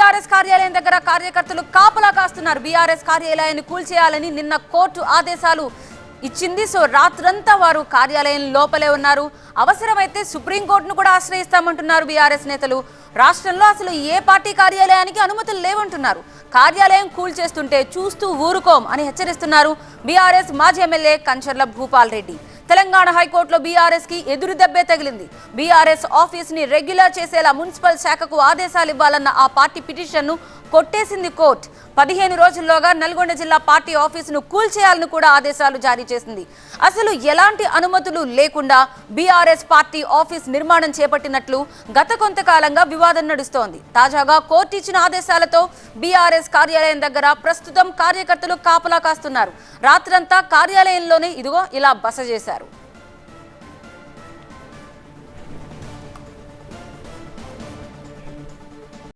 BRS కార్యాలయం దగ్గర కార్యకర్తలు కాపలా కాస్తున్నారు. బీఆర్ఎస్ కార్యాలయాన్ని కూల్చేయాలని నిన్న కోర్టు ఆదేశాలు ఇచ్చింది. సో రాత్రంతా వారు కార్యాలయం లోపలే ఉన్నారు. అవసరమైతే సుప్రీంకోర్టును కూడా ఆశ్రయిస్తామంటున్నారు బీఆర్ఎస్ నేతలు. రాష్ట్రంలో అసలు ఏ పార్టీ కార్యాలయానికి అనుమతులు లేవంటున్నారు. కార్యాలయం కూల్చేస్తుంటే చూస్తూ ఊరుకోం అని హెచ్చరిస్తున్నారు బీఆర్ఎస్ మాజీ ఎమ్మెల్యే కంచర్ల భూపాల్ రెడ్డి. తెలంగాణ హైకోర్టులో బీఆర్ఎస్కి ఎదురు దెబ్బే తగిలింది. బీఆర్ఎస్ ఆఫీస్ని రెగ్యులర్ చేసేలా మున్సిపల్ శాఖకు ఆదేశాలు ఇవ్వాలన్న ఆ పార్టీ పిటిషన్ను కొట్టేసింది కోర్టు. పదిహేను రోజుల్లోగా నల్గొండ జిల్లా పార్టీ ఆఫీసును కూల్చేయాలని కూడా ఆదేశాలు జారీ చేసింది. అసలు ఎలాంటి అనుమతులు లేకుండా బీఆర్ఎస్ పార్టీ ఆఫీస్ నిర్మాణం చేపట్టినట్లు గత కొంతకాలంగా వివాదం నడుస్తోంది. తాజాగా కోర్టు ఇచ్చిన ఆదేశాలతో బీఆర్ఎస్ కార్యాలయం దగ్గర ప్రస్తుతం కార్యకర్తలు కాపలా కాస్తున్నారు. రాత్రంతా కార్యాలయంలోనే ఇదిగో ఇలా బస చేశారు.